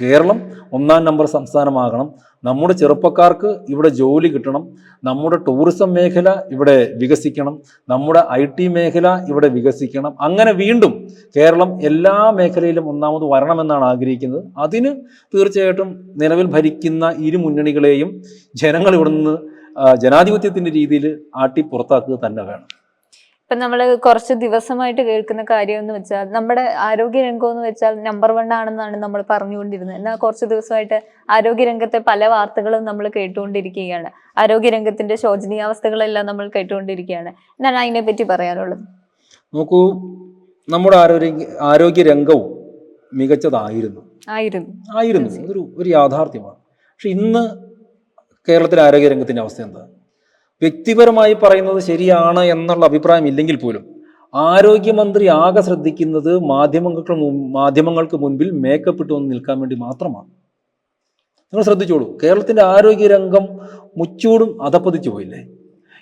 കേരളം ഒന്നാം നമ്പർ സംസ്ഥാനമാകണം. നമ്മുടെ ചെറുപ്പക്കാർക്ക് ഇവിടെ ജോലി കിട്ടണം. നമ്മുടെ ടൂറിസം മേഖല ഇവിടെ വികസിക്കണം. നമ്മുടെ ഐ ടി മേഖല ഇവിടെ വികസിക്കണം. അങ്ങനെ വീണ്ടും കേരളം എല്ലാ മേഖലയിലും ഒന്നാമത് വരണമെന്നാണ് ആഗ്രഹിക്കുന്നത്. അതിന് തീർച്ചയായിട്ടും നിലവിൽ ഭരിക്കുന്ന ഇരു മുന്നണികളെയും ജനങ്ങൾ ഇവിടെ ജനാധിപത്യത്തിന്റെ രീതിയിൽ ആട്ടി പുറത്താക്കുക തന്നെ വേണം.
ഇപ്പൊ നമ്മൾ കുറച്ച് ദിവസമായിട്ട് കേൾക്കുന്ന കാര്യം എന്ന് വെച്ചാൽ നമ്മുടെ ആരോഗ്യ രംഗം എന്ന് വെച്ചാൽ നമ്പർ വൺ ആണെന്നാണ് നമ്മൾ പറഞ്ഞുകൊണ്ടിരുന്നത്. എന്നാൽ കുറച്ച് ദിവസമായിട്ട് ആരോഗ്യ രംഗത്തെ പല വാർത്തകളും നമ്മൾ കേട്ടുകൊണ്ടിരിക്കുകയാണ്. ആരോഗ്യ രംഗത്തിന്റെ ശോചനീയാവസ്ഥകളെല്ലാം നമ്മൾ കേട്ടുകൊണ്ടിരിക്കുകയാണ്. എന്നാണ് അതിനെ പറ്റി പറയാനുള്ളത്.
നോക്കൂ നമ്മുടെ ആരോഗ്യ ആരോഗ്യ രംഗവും മികച്ചതായിരുന്നു.
ആയിരുന്നു.
ആയിരുന്നു. ഒരു ഒരു യാഥാർത്ഥ്യമാണ്. പക്ഷെ ഇന്ന് കേരളത്തിലെ ആരോഗ്യ രംഗത്തിന്റെ അവസ്ഥ എന്താ? വ്യക്തിപരമായി പറയുന്നത് ശരിയാണ് എന്നുള്ള അഭിപ്രായം ഇല്ലെങ്കിൽ പോലും ആരോഗ്യമന്ത്രി ആകെ ശ്രദ്ധിക്കുന്നത് മാധ്യമങ്ങൾക്ക് മാധ്യമങ്ങൾക്ക് മുൻപിൽ മേക്കപ്പ് ഇട്ട് വന്ന് നിൽക്കാൻ വേണ്ടി മാത്രമാണ്. നിങ്ങൾ ശ്രദ്ധിച്ചോളൂ. കേരളത്തിന്റെ ആരോഗ്യ രംഗം മുച്ചൂടും അതപ്പതിച്ചു പോയില്ലേ?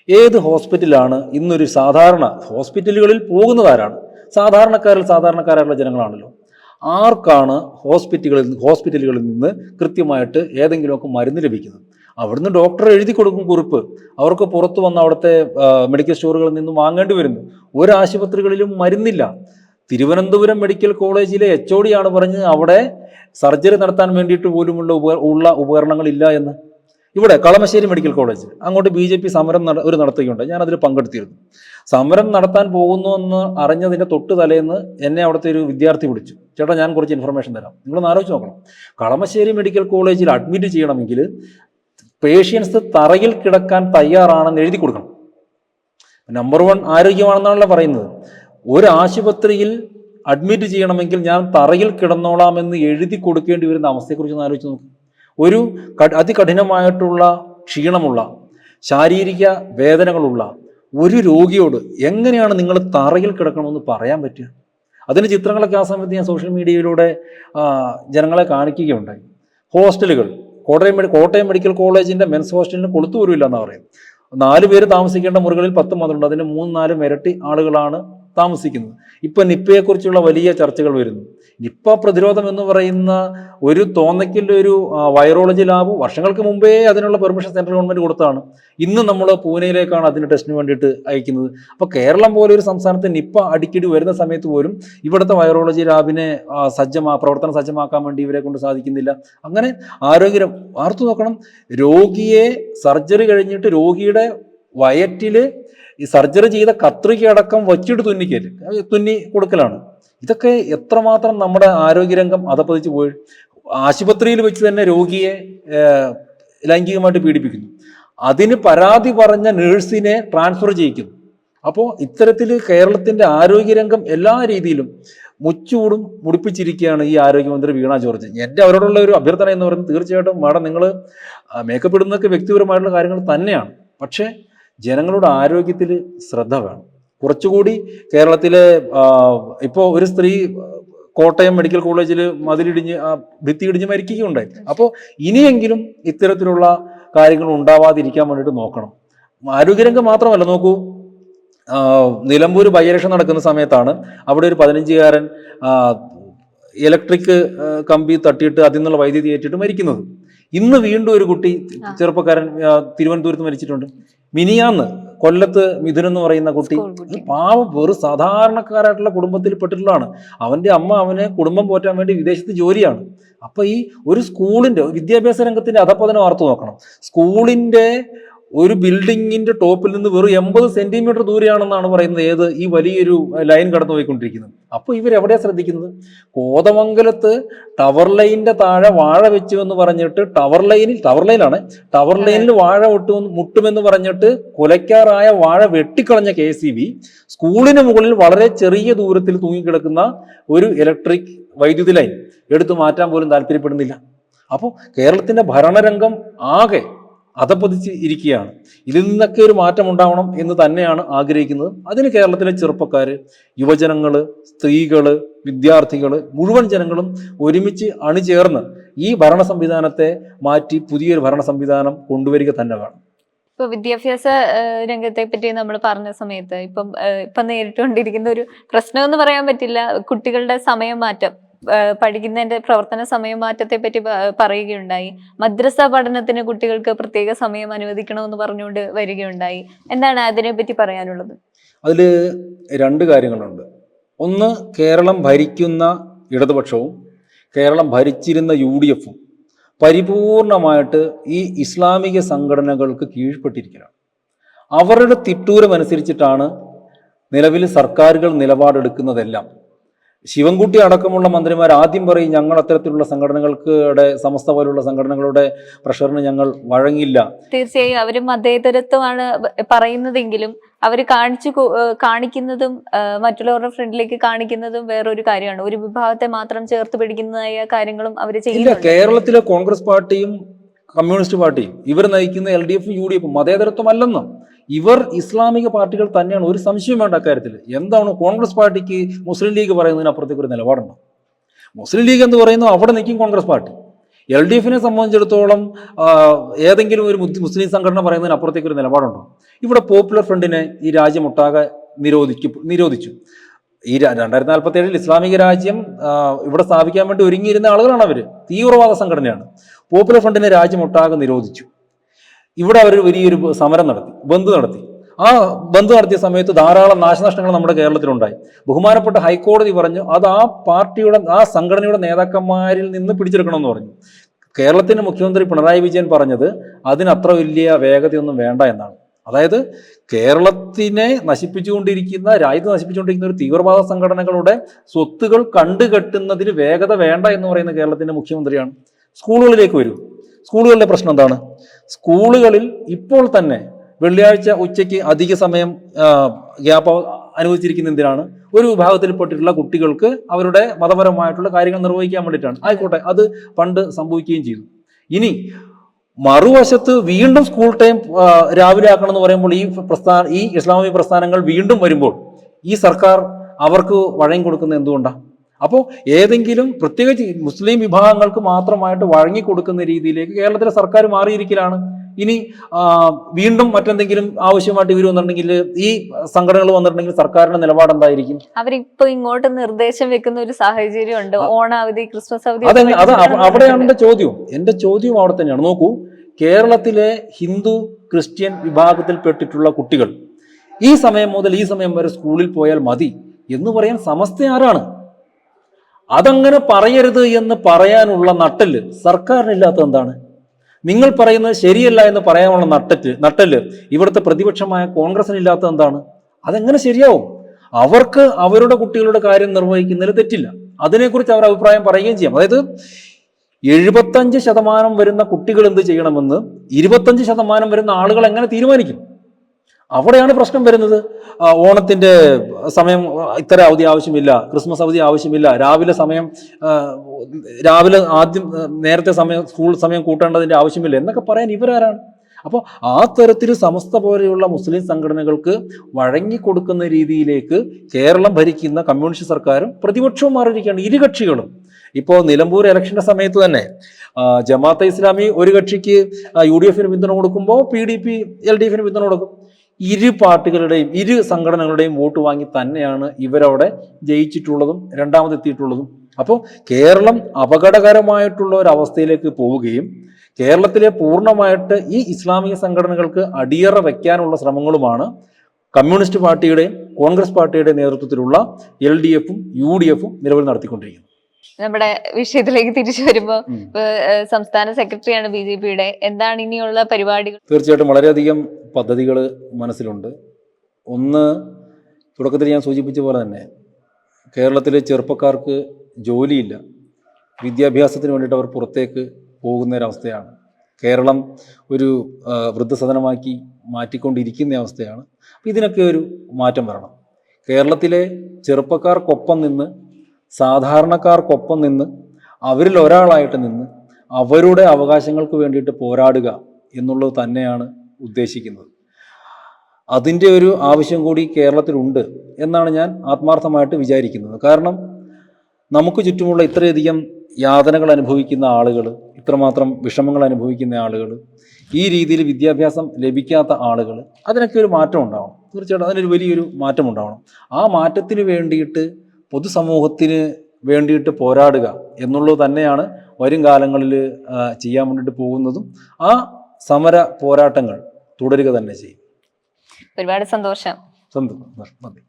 ഏത് ഹോസ്പിറ്റലാണ് ഇന്നൊരു സാധാരണ ഹോസ്പിറ്റലുകളിൽ പോകുന്നതാരാണ്? സാധാരണക്കാരിൽ സാധാരണക്കാരായുള്ള ജനങ്ങളാണല്ലോ. ആർക്കാണ് ഹോസ്പിറ്റലുകളിൽ ഹോസ്പിറ്റലുകളിൽ നിന്ന് കൃത്യമായിട്ട് ഏതെങ്കിലുമൊക്കെ മരുന്ന് ലഭിക്കുന്നത്? അവിടുന്ന് ഡോക്ടർ എഴുതി കൊടുക്കും കുറിപ്പ്. അവർക്ക് പുറത്തു വന്ന അവിടുത്തെ മെഡിക്കൽ സ്റ്റോറുകളിൽ നിന്നും വാങ്ങേണ്ടി വരുന്നു. ഒരു ആശുപത്രികളിലും മരുന്നില്ല. തിരുവനന്തപുരം മെഡിക്കൽ കോളേജിലെ എച്ച് ഒ ആണ് പറഞ്ഞ് അവിടെ സർജറി നടത്താൻ വേണ്ടിയിട്ട് പോലുമുള്ള ഉപ ഉള്ള ഉപകരണങ്ങളില്ല എന്ന്. ഇവിടെ കളമശ്ശേരി മെഡിക്കൽ കോളേജ് അങ്ങോട്ട് ബി ജെ പി സമരം ഒരു നടത്തുകയുണ്ട് ഞാൻ അതിൽ പങ്കെടുത്തിരുന്നു. സമരം നടത്താൻ പോകുന്നു എന്ന് അറിഞ്ഞതിന്റെ തൊട്ട് തലേന്ന് എന്നെ അവിടുത്തെ ഒരു വിദ്യാർത്ഥി വിളിച്ചു. ചേട്ടാ ഞാൻ കുറച്ച് ഇൻഫർമേഷൻ തരാം. നിങ്ങളൊന്ന് ആലോചിച്ച് നോക്കണം. കളമശ്ശേരി മെഡിക്കൽ കോളേജിൽ അഡ്മിറ്റ് ചെയ്യണമെങ്കിൽ പേഷ്യൻസ് തറയിൽ കിടക്കാൻ തയ്യാറാണെന്ന് എഴുതി കൊടുക്കണം. നമ്പർ വൺ ആരോഗ്യമാണെന്നാണല്ലോ പറയുന്നത്. ഒരു ആശുപത്രിയിൽ അഡ്മിറ്റ് ചെയ്യണമെങ്കിൽ ഞാൻ തറയിൽ കിടന്നോളാമെന്ന് എഴുതി കൊടുക്കേണ്ടി വരുന്ന അവസ്ഥയെക്കുറിച്ച് ഒന്ന് ആലോചിച്ച് നോക്കും. ഒരു അതികഠിനമായിട്ടുള്ള ക്ഷീണമുള്ള ശാരീരിക വേദനകളുള്ള ഒരു രോഗിയോട് എങ്ങനെയാണ് നിങ്ങൾ തറയിൽ കിടക്കണമെന്ന് പറയാൻ പറ്റുക? അതിന് ചിത്രങ്ങളൊക്കെ ആ സമയത്ത് ഞാൻ സോഷ്യൽ മീഡിയയിലൂടെ ജനങ്ങളെ കാണിക്കുകയുണ്ടായി. ഹോസ്റ്റലുകൾ കോട്ടയം കോട്ടയം മെഡിക്കൽ കോളേജിന്റെ മെൻസ് ഹോസ്റ്റലിന് കൊളുത്തു വരില്ല എന്നാണ് പറയുന്നത്. നാല് പേര് താമസിക്കേണ്ട മുറികളിൽ പത്ത് മതിലുണ്ട് അതിന് മൂന്ന് നാലും ഇരട്ടി ആളുകളാണ് താമസിക്കുന്നത്. ഇപ്പം നിപ്പയെക്കുറിച്ചുള്ള വലിയ ചർച്ചകൾ വരുന്നു. നിപ്പ പ്രതിരോധം എന്ന് പറയുന്ന ഒരു തോന്നയ്ക്കിന്റെ ഒരു വൈറോളജി ലാബ് വർഷങ്ങൾക്ക് മുമ്പേ അതിനുള്ള പെർമിഷൻ സെൻട്രൽ ഗവൺമെന്റ് കൊടുത്താണ്. ഇന്ന് നമ്മൾ പൂനെയിലേക്കാണ് അതിന്റെ ടെസ്റ്റിന് വേണ്ടിയിട്ട് അയക്കുന്നത്. അപ്പോൾ കേരളം പോലെ ഒരു സംസ്ഥാനത്ത് നിപ്പ അടിക്കടി വരുന്ന സമയത്ത് പോലും ഇവിടുത്തെ വൈറോളജി ലാബിനെ സജ്ജമാ പ്രവർത്തനം സജ്ജമാക്കാൻ വേണ്ടി ഇവരെ കൊണ്ട് സാധിക്കുന്നില്ല. അങ്ങനെ ആരോഗ്യം ആർത്തു നോക്കണം. രോഗിയെ സർജറി കഴിഞ്ഞിട്ട് രോഗിയുടെ വയറ്റിൽ ഈ സർജറി ചെയ്ത കത്രിക അടക്കം വച്ചിട്ട് തുന്നിക്കൽ. തുന്നി കൊടുക്കലാണ്. ഇതൊക്കെ എത്രമാത്രം നമ്മുടെ ആരോഗ്യരംഗം അതപ്പതിച്ച് പോയി ആശുപത്രിയിൽ വെച്ച് തന്നെ രോഗിയെ ലൈംഗികമായിട്ട് പീഡിപ്പിക്കുന്നു. അതിന് പരാതി പറഞ്ഞ നേഴ്സിനെ ട്രാൻസ്ഫർ ചെയ്യിക്കുന്നു. അപ്പോൾ ഇത്തരത്തിൽ കേരളത്തിന്റെ ആരോഗ്യരംഗം എല്ലാ രീതിയിലും മുച്ചൂടും മുടിപ്പിച്ചിരിക്കുകയാണ് ഈ ആരോഗ്യമന്ത്രി വീണ ജോർജ്. എന്റെ അവരോടുള്ള ഒരു അഭ്യർത്ഥന എന്ന് പറയുന്നത് തീർച്ചയായിട്ടും മാഡം നിങ്ങൾ മേക്കപ്പ് ഇടുന്നതൊക്കെ വ്യക്തിപരമായിട്ടുള്ള കാര്യങ്ങൾ തന്നെയാണ്. പക്ഷേ ജനങ്ങളുടെ ആരോഗ്യത്തിൽ ശ്രദ്ധ വേണം. കുറച്ചുകൂടി കേരളത്തിലെ ഇപ്പോൾ ഒരു സ്ത്രീ കോട്ടയം മെഡിക്കൽ കോളേജിൽ മതിലിടിഞ്ഞ് ആ, ഭിത്തി ഇടിഞ്ഞ് മരിക്കുകയുണ്ടായി. അപ്പോൾ ഇനിയെങ്കിലും ഇത്തരത്തിലുള്ള കാര്യങ്ങൾ ഉണ്ടാവാതിരിക്കാൻ വേണ്ടിയിട്ട് നോക്കണം. ആരോഗ്യരംഗം മാത്രമല്ല നോക്കൂ. നിലമ്പൂർ ബൈരക്ഷ നടക്കുന്ന സമയത്താണ് അവിടെ ഒരു പതിനഞ്ചുകാരൻ ഇലക്ട്രിക് കമ്പി തട്ടിയിട്ട് അതിൽ നിന്നുള്ള വൈദ്യുതി ഏറ്റിട്ട് മരിക്കുന്നത്. ഇന്ന് വീണ്ടും ഒരു കുട്ടി ചെറുപ്പക്കാരൻ തിരുവനന്തപുരത്ത് മരിച്ചിട്ടുണ്ട്. മിനിയാന്ന് കൊല്ലത്ത് മിഥുൻ എന്ന് പറയുന്ന കുട്ടി. പാവ വെറു സാധാരണക്കാരായിട്ടുള്ള കുടുംബത്തിൽ പെട്ടിട്ടുള്ളതാണ്. അവന്റെ അമ്മ അവനെ കുടുംബം പോറ്റാൻ വേണ്ടി വിദേശത്ത് ജോലിയാണ്. അപ്പൊ ഈ ഒരു സ്കൂളിന്റെ വിദ്യാഭ്യാസ രംഗത്തിന്റെ അധപ്പതനം ഓർത്തു നോക്കണം. സ്കൂളിന്റെ ഒരു ബിൽഡിങ്ങിന്റെ ടോപ്പിൽ നിന്ന് വെറും എൺപത് സെന്റിമീറ്റർ ദൂരെയാണെന്നാണ് പറയുന്നത് ഏത് ഈ വലിയൊരു ലൈൻ കടന്നു പോയിക്കൊണ്ടിരിക്കുന്നത് അപ്പൊ ഇവരെവിടെയാ ശ്രദ്ധിക്കുന്നത്? കോതമംഗലത്ത് ടവർ ലൈനിന്റെ താഴെ വാഴ വെച്ചു എന്ന് പറഞ്ഞിട്ട് ടവർ ലൈനിൽ ടവർ ലൈനാണ് ടവർ ലൈനിൽ വാഴ ഒട്ടു മുട്ടുമെന്ന് പറഞ്ഞിട്ട് കൊലയ്ക്കാറായ വാഴ വെട്ടിക്കളഞ്ഞ കെ സി ബി സ്കൂളിന് മുകളിൽ വളരെ ചെറിയ ദൂരത്തിൽ തൂങ്ങിക്കിടക്കുന്ന ഒരു ഇലക്ട്രിക് വൈദ്യുതി ലൈൻ എടുത്തു മാറ്റാൻ പോലും താല്പര്യപ്പെടുന്നില്ല. അപ്പോൾ കേരളത്തിന്റെ ഭരണരംഗം ആകെ അധപ്പതിച്ച് ഇരിക്കുകയാണ്. ഇതിൽ നിന്നൊക്കെ ഒരു മാറ്റം ഉണ്ടാവണം എന്ന് തന്നെയാണ് ആഗ്രഹിക്കുന്നത്. അതിന് കേരളത്തിലെ ചെറുപ്പക്കാർ യുവജനങ്ങൾ സ്ത്രീകൾ വിദ്യാർത്ഥികൾ മുഴുവൻ ജനങ്ങളും ഒരുമിച്ച് അണിചേർന്ന് ഈ ഭരണ സംവിധാനത്തെ മാറ്റി പുതിയൊരു ഭരണ സംവിധാനം കൊണ്ടുവരിക തന്നെ വേണം.
ഇപ്പൊ വിദ്യാഭ്യാസ രംഗത്തെ പറ്റി നമ്മൾ പറഞ്ഞ സമയത്ത് ഇപ്പം ഇപ്പം നേരിട്ടുകൊണ്ടിരിക്കുന്ന ഒരു പ്രശ്നം എന്ന് പറയാൻ പറ്റില്ല. കുട്ടികളുടെ സമയം മാറ്റം. പഠിക്കുന്നതിന്റെ പ്രവർത്തന സമയം മാറ്റത്തെ പറ്റി പറയുകയുണ്ടായി. മദ്രസ പഠനത്തിന് കുട്ടികൾക്ക് പ്രത്യേക സമയം അനുവദിക്കണമെന്ന് പറഞ്ഞുകൊണ്ട് വരികയുണ്ടായി. എന്താണ് അതിനെപ്പറ്റി പറയാനുള്ളത്?
അതിൽ രണ്ട് കാര്യങ്ങളുണ്ട്. ഒന്ന് കേരളം ഭരിക്കുന്ന ഇടതുപക്ഷവും കേരളം ഭരിച്ചിരുന്ന യു ഡി എഫും പരിപൂർണമായിട്ട് ഈ ഇസ്ലാമിക സംഘടനകൾക്ക് കീഴ്പ്പെട്ടിരിക്കുകയാണ് അവരുടെ തിട്ടൂരമനുസരിച്ചിട്ടാണ് നിലവിൽ സർക്കാരുകൾ നിലപാടെടുക്കുന്നതെല്ലാം. ശിവൻകുട്ടി അടക്കമുള്ള മന്ത്രിമാർ ആദ്യം പറയും ഞങ്ങൾ അത്തരത്തിലുള്ള സംഘടനകൾക്ക് ടെ സമസ്ത പോലുള്ള സംഘടനകളുടെ പ്രഷറിന് ഞങ്ങൾ വഴങ്ങില്ല.
തീർച്ചയായും അവരും മതേതരത്വമാണ് പറയുന്നതെങ്കിലും അവർ കാണിച്ചു കാണിക്കുന്നതും മറ്റുള്ളവരുടെ ഫ്രണ്ടിലേക്ക് കാണിക്കുന്നതും വേറൊരു കാര്യമാണ്. ഒരു വിഭാഗത്തെ മാത്രം ചേർത്ത് പിടിക്കുന്നതായ കാര്യങ്ങളും അവർ
ഇല്ല
ചെയ്യുന്നുണ്ട്.
കേരളത്തിലെ കോൺഗ്രസ് പാർട്ടിയും കമ്മ്യൂണിസ്റ്റ് പാർട്ടി ഇവർ നയിക്കുന്ന എൽ ഡി എഫും യു ഡി എഫും മതേതരത്വമല്ലെന്നും. ഇവർ ഇസ്ലാമിക പാർട്ടികൾ തന്നെയാണ്. ഒരു സംശയം വേണ്ട അക്കാര്യത്തിൽ. എന്താണ് കോൺഗ്രസ് പാർട്ടിക്ക് മുസ്ലിം ലീഗ് പറയുന്നതിനപ്പുറത്തേക്ക് ഒരു നിലപാടുണ്ടോ? മുസ്ലിം ലീഗ് എന്ന് പറയുന്നു? അവിടെ നിൽക്കും കോൺഗ്രസ് പാർട്ടി. എൽ ഡി എഫിനെ സംബന്ധിച്ചിടത്തോളം ഏതെങ്കിലും ഒരു മുസ്ലിം സംഘടന പറയുന്നതിന് അപ്പുറത്തേക്ക് ഒരു നിലപാടുണ്ടോ? ഇവിടെ പോപ്പുലർ ഫ്രണ്ടിനെ ഈ രാജ്യമൊട്ടാകെ നിരോധിക്കും നിരോധിച്ചു. ഈ രണ്ടായിരത്തി നാൽപ്പത്തി ഏഴിൽ ഇസ്ലാമിക രാജ്യം ഇവിടെ സ്ഥാപിക്കാൻ വേണ്ടി ഒരുങ്ങിയിരുന്ന ആളുകളാണ് അവർ തീവ്രവാദ സംഘടനയാണ്. പോപ്പുലർ ഫ്രണ്ടിനെ രാജ്യമൊട്ടാകെ നിരോധിച്ചു. ഇവിടെ അവർ വലിയൊരു സമരം നടത്തി ബന്ധു നടത്തി. ആ ബന്ദ് നടത്തിയ സമയത്ത് ധാരാളം നാശനഷ്ടങ്ങൾ നമ്മുടെ കേരളത്തിലുണ്ടായി. ബഹുമാനപ്പെട്ട ഹൈക്കോടതി പറഞ്ഞു അത് ആ പാർട്ടിയുടെ ആ സംഘടനയുടെ നേതാക്കന്മാരിൽ നിന്ന് പിടിച്ചെടുക്കണമെന്ന് പറഞ്ഞു. കേരളത്തിന്റെ മുഖ്യമന്ത്രി പിണറായി വിജയൻ പറഞ്ഞത് അതിനത്ര വലിയ വേഗതയൊന്നും വേണ്ട എന്നാണ്. അതായത് കേരളത്തിനെ നശിപ്പിച്ചുകൊണ്ടിരിക്കുന്ന രാജ്യത്ത് നശിപ്പിച്ചുകൊണ്ടിരിക്കുന്ന ഒരു തീവ്രവാദ സംഘടനകളുടെ സ്വത്തുകൾ കണ്ടുകെട്ടുന്നതിന് വേഗത വേണ്ട എന്ന് പറയുന്ന കേരളത്തിന്റെ മുഖ്യമന്ത്രിയാണ്. സ്കൂളുകളിലേക്ക് വരൂ. സ്കൂളുകളിലെ പ്രശ്നം എന്താണ്? സ്കൂളുകളിൽ ഇപ്പോൾ തന്നെ വെള്ളിയാഴ്ച ഉച്ചയ്ക്ക് അധിക സമയം ഗ്യാപ്പ് അനുവദിച്ചിരിക്കുന്ന എന്തിനാണ്? ഒരു വിഭാഗത്തിൽപ്പെട്ടിട്ടുള്ള കുട്ടികൾക്ക് അവരുടെ മതപരമായിട്ടുള്ള കാര്യങ്ങൾ നിർവഹിക്കാൻ വേണ്ടിയിട്ടാണ്. ആയിക്കോട്ടെ അത് പണ്ട് സംഭവിക്കുകയും ചെയ്തു. ഇനി മറുവശത്ത് വീണ്ടും സ്കൂൾ ടൈം രാവിലെ ആക്കണം എന്ന് പറയുമ്പോൾ ഈ പ്രസ്ഥാന ഈ ഇസ്ലാമിക പ്രസ്ഥാനങ്ങൾ വീണ്ടും വരുമ്പോൾ ഈ സർക്കാർ അവർക്ക് വഴങ്ങി കൊടുക്കുന്നത് എന്തുകൊണ്ടാണ് അപ്പോൾ ഏതെങ്കിലും പ്രത്യേകിച്ച് മുസ്ലിം വിഭാഗങ്ങൾക്ക് മാത്രമായിട്ട് വഴങ്ങി കൊടുക്കുന്ന രീതിയിലേക്ക് കേരളത്തിലെ സർക്കാർ മാറിയിരിക്കലാണ്. ഇനി വീണ്ടും മറ്റെന്തെങ്കിലും ആവശ്യമായിട്ട് ഇവർ വന്നിട്ടുണ്ടെങ്കിൽ ഈ സംഘടനകൾ വന്നിട്ടുണ്ടെങ്കിൽ സർക്കാരിന്റെ നിലപാട് എന്തായിരിക്കും?
അവരിപ്പോ ഇങ്ങോട്ട് നിർദ്ദേശം വെക്കുന്ന ഒരു സാഹചര്യം ഉണ്ട്. ഓണാവധി ക്രിസ്മസ് അവധി
അതെ അത് അവിടെയാണ് എന്റെ ചോദ്യം എന്റെ ചോദ്യം അവിടെ തന്നെയാണ്. നോക്കൂ കേരളത്തിലെ ഹിന്ദു ക്രിസ്ത്യൻ വിഭാഗത്തിൽപ്പെട്ടിട്ടുള്ള കുട്ടികൾ ഈ സമയം മുതൽ ഈ സമയം വരെ സ്കൂളിൽ പോയാൽ മതി എന്ന് പറയാൻ സമസ്ത ആരാണ്? അതങ്ങനെ പറയരുത് എന്ന് പറയാനുള്ള നട്ടൽ സർക്കാരിനില്ലാത്ത എന്താണ്? നിങ്ങൾ പറയുന്നത് ശരിയല്ല എന്ന് പറയാനുള്ള നട്ടറ്റ് നട്ടൽ ഇവിടുത്തെ പ്രതിപക്ഷമായ കോൺഗ്രസിനില്ലാത്തത് എന്താണ്? അതെങ്ങനെ ശരിയാവും? അവർക്ക് അവരുടെ കുട്ടികളുടെ കാര്യം നിർവഹിക്കുന്നതിൽ തെറ്റില്ല. അതിനെക്കുറിച്ച് അവർ അഭിപ്രായം പറയുകയും ചെയ്യാം. അതായത് എഴുപത്തഞ്ച് ശതമാനം വരുന്ന കുട്ടികൾ എന്ത് ചെയ്യണമെന്ന് ഇരുപത്തഞ്ച് ശതമാനം വരുന്ന ആളുകൾ എങ്ങനെ തീരുമാനിക്കും? അവിടെയാണ് പ്രശ്നം വരുന്നത്. ഓണത്തിന്റെ സമയം ഇത്ര അവധി ആവശ്യമില്ല ക്രിസ്മസ് അവധി ആവശ്യമില്ല. രാവിലെ സമയം രാവിലെ ആദ്യം നേരത്തെ സമയം സ്കൂൾ സമയം കൂട്ടേണ്ടതിന്റെ ആവശ്യമില്ല എന്നൊക്കെ പറയാൻ ഇവരാരാണ്. അപ്പോൾ ആ തരത്തിൽ സമസ്ത പോലെയുള്ള മുസ്ലിം സംഘടനകൾക്ക് വഴങ്ങിക്കൊടുക്കുന്ന രീതിയിലേക്ക് കേരളം ഭരിക്കുന്ന കമ്മ്യൂണിസ്റ്റ് സർക്കാരും പ്രതിപക്ഷവും മാറിയിരിക്കുകയാണ് ഇരു കക്ഷികളും. ഇപ്പോൾ നിലമ്പൂർ ഇലക്ഷന്റെ സമയത്ത് തന്നെ ജമാഅത്തെ ഇസ്ലാമി ഒരു കക്ഷിക്ക് യു ഡി എഫിന് പിന്തുണ കൊടുക്കുമ്പോൾ P D P L D എഫിന് പിന്തുണ കൊടുക്കും. ഇരു പാർട്ടികളുടെയും ഇരു സംഘടനകളുടെയും വോട്ട് വാങ്ങി തന്നെയാണ് ഇവരവിടെ ജയിച്ചിട്ടുള്ളതും രണ്ടാമതെത്തിയിട്ടുള്ളതും. അപ്പോൾ കേരളം അപകടകരമായിട്ടുള്ള ഒരു അവസ്ഥയിലേക്ക് പോവുകയും കേരളത്തിലെ പൂർണമായിട്ട് ഈ ഇസ്ലാമിക സംഘടനകൾക്ക് അടിയറ വയ്ക്കാനുള്ള ശ്രമങ്ങളുമാണ് കമ്മ്യൂണിസ്റ്റ് പാർട്ടിയുടെയും കോൺഗ്രസ് പാർട്ടിയുടെയും നേതൃത്വത്തിലുള്ള എൽ ഡി എഫും യു ഡി എഫും നിലവിൽ നടത്തിക്കൊണ്ടിരിക്കുന്നത്
നമ്മുടെ വിഷയത്തിലേക്ക് തിരിച്ചു വരുമ്പോ
ഉം.
ഇപ്പൊ, ഏഹ്, സംസ്ഥാന സെക്രട്ടറിയാണ് ബി ജെ പിയുടെ. എന്താണ് ഇനിയുള്ള പരിപാടികൾ?
തീർച്ചയായിട്ടും വളരെയധികം പദ്ധതികൾ മനസ്സിലുണ്ട്. ഒന്ന് തുടക്കത്തിൽ ഞാൻ സൂചിപ്പിച്ച പോലെ തന്നെ കേരളത്തിലെ ചെറുപ്പക്കാർക്ക് ജോലിയില്ല. വിദ്യാഭ്യാസത്തിന് വേണ്ടിയിട്ട് അവർ പുറത്തേക്ക് പോകുന്ന ഒരവസ്ഥയാണ്. കേരളം ഒരു വൃദ്ധസദനമാക്കി മാറ്റിക്കൊണ്ടിരിക്കുന്ന അവസ്ഥയാണ്. അപ്പം ഇതിനൊക്കെ ഒരു മാറ്റം വരണം. കേരളത്തിലെ ചെറുപ്പക്കാർക്കൊപ്പം നിന്ന് സാധാരണക്കാർക്കൊപ്പം നിന്ന് അവരിൽ ഒരാളായിട്ട് നിന്ന് അവരുടെ അവകാശങ്ങൾക്ക് വേണ്ടിയിട്ട് പോരാടുക എന്നുള്ളത് തന്നെയാണ് ഉദ്ദേശിക്കുന്നത്. അതിന്റെ ഒരു ആവശ്യം കൂടി കേരളത്തിലുണ്ട് എന്നാണ് ഞാൻ ആത്മാർത്ഥമായിട്ട് വിചാരിക്കുന്നത്. കാരണം നമുക്ക് ചുറ്റുമുള്ള ഇത്രയധികം യാതനകൾ അനുഭവിക്കുന്ന ആളുകൾ ഇത്രമാത്രം വിഷമങ്ങൾ അനുഭവിക്കുന്ന ആളുകൾ ഈ രീതിയിൽ വിദ്യാഭ്യാസം ലഭിക്കാത്ത ആളുകൾ അതിനൊക്കെ ഒരു മാറ്റം ഉണ്ടാവണം. തീർച്ചയായിട്ടും അതിനൊരു വലിയൊരു മാറ്റം ഉണ്ടാവണം. ആ മാറ്റത്തിന് വേണ്ടിയിട്ട് പൊതുസമൂഹത്തിന് വേണ്ടിയിട്ട് പോരാടുക എന്നുള്ളത് തന്നെയാണ് വരും കാലങ്ങളിൽ ചെയ്യാൻ വേണ്ടിയിട്ട് പോകുന്നതും ആ സമര പോരാട്ടങ്ങൾ തുടരുക തന്നെ ചെയ്യും.
ഒരുപാട് സന്തോഷം.
സന്തോഷം. നന്ദി.